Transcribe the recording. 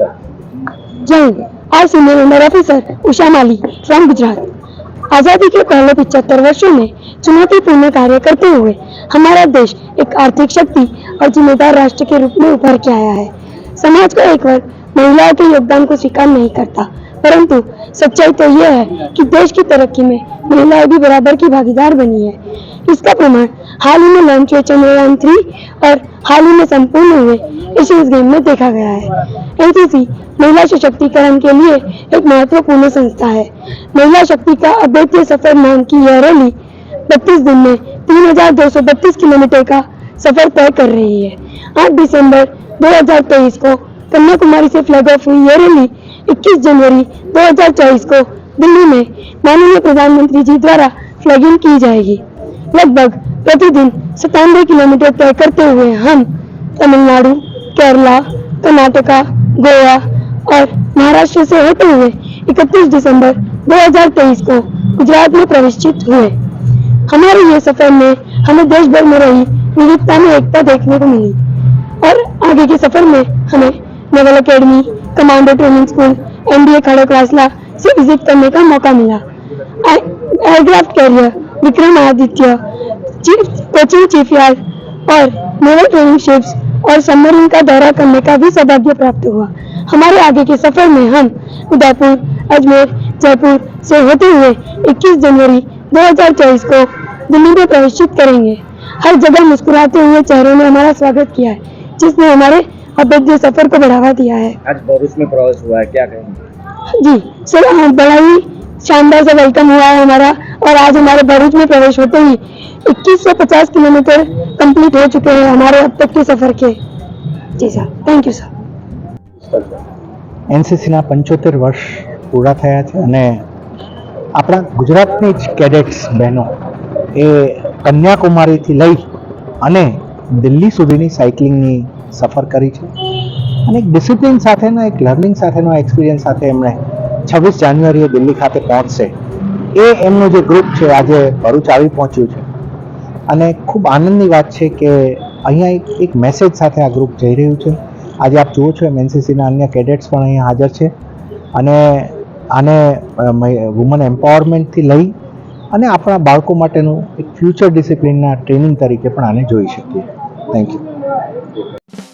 जय सुनिए मैं मेरा ऑफिसर उषा माली फ्रॉम गुजरात। आज़ादी के पहले पिछहत्तर वर्षों में चुनौतीपूर्ण कार्य करते हुए हमारा देश एक आर्थिक शक्ति और जिम्मेदार राष्ट्र के रूप में उभर के आया है। समाज का एक वर्ग महिलाओं के योगदान को स्वीकार नहीं करता। परंतु सच्चाई तो यह है कि देश की तरक्की में महिलाएँ भी बराबर की भागीदार बनी है। इसका प्रमाण हाल ही में लॉन्च हुए चंद्रयान थ्री और हाल ही में संपूर्ण हुए एशियंस गेम में देखा गया है। एनसीसी महिला सशक्तिकरण के लिए एक महत्वपूर्ण संस्था है। महिला शक्ति का अद्वितीय सफ़र नाम की यह रैली बत्तीस दिन में तीन हज़ार दो सौ बत्तीस किलोमीटर का सफ़र तय कर रही है। 8 दिसंबर 2023 को कन्याकुमारी से फ्लैग ऑफ़ हुई यह रैली 21 जनवरी 2024 को दिल्ली में माननीय प्रधानमंत्री जी द्वारा फ्लैगिंग की जाएगी। लगभग प्रतिदिन सतानवे किलोमीटर तय करते हुए हम तमिलनाडु, केरला, कर्नाटका, गोवा और महाराष्ट्र से होते हुए 31 दिसंबर 2023 को गुजरात में प्रवेशित हुए। हमारे ये सफ़र में हमें देश भर में रही विविधता में एकता देखने को मिली और आगे के सफ़र में हमें naval academy commando training school NDA Khadakwasla से विज़िट करने का मौका मिला। Aircraft carrier Vikramaditya chief coaching chief yard और नेवल ट्रेनिंग शिप्स और सबमरीन का दौरा करने का भी सौभाग्य प्राप्त हुआ। हमारे आगे के सफ़र में हम उदयपुर, अजमेर, जयपुर से होते हुए 21 जनवरी 2024 को दिल्ली में प्रवेशित करेंगे। हर जगह मुस्कुराते हुए चेहरों ने हमारा स्वागत किया है, जिसने हमारे अभेद्य सफर को बढ़ावा दिया है आज भरूच में प्रवेश हुआ है क्या कहेंगे जी सर हाँ, बड़ा ही शानदार से वेलकम हुआ है हमारा और आज हमारे भरूच में प्रवेश होते ही 2150 किलोमीटर कंप्लीट हो चुके हैं हमारे अब तक के सफर के जी सर थैंक यू सर એનસીસીના પંચોતેર વર્ષ પૂરા થયા છે અને આપણા ગુજરાતની જ કેડેટ્સ બહેનો એ કન્યાકુમારીથી લઈ અને દિલ્હી સુધીની સાયકલિંગની સફર કરી છે. અને એક ડિસિપ્લિન સાથેનો, એક લર્નિંગ સાથેનો એક્સપિરિયન્સ સાથે એમણે છવ્વીસ જાન્યુઆરીએ દિલ્હી ખાતે પહોંચશે. એ એમનું જે ગ્રુપ છે, આજે ભરૂચ આવી પહોંચ્યું છે. અને ખૂબ આનંદની વાત છે કે અહીંયા એક મેસેજ સાથે આ ગ્રુપ જઈ રહ્યું છે. આજે આપ જુઓ છો, એમ એનસીસીના અન્ય કેડેટ્સ પણ અહીંયા હાજર છે. અને આને વુમન એમ્પાવરમેન્ટથી લઈ અને આપણા બાળકો માટેનું એક ફ્યુચર ડિસિપ્લિનના ટ્રેનિંગ તરીકે પણ આને જોઈ શકીએ. Thank you Boa.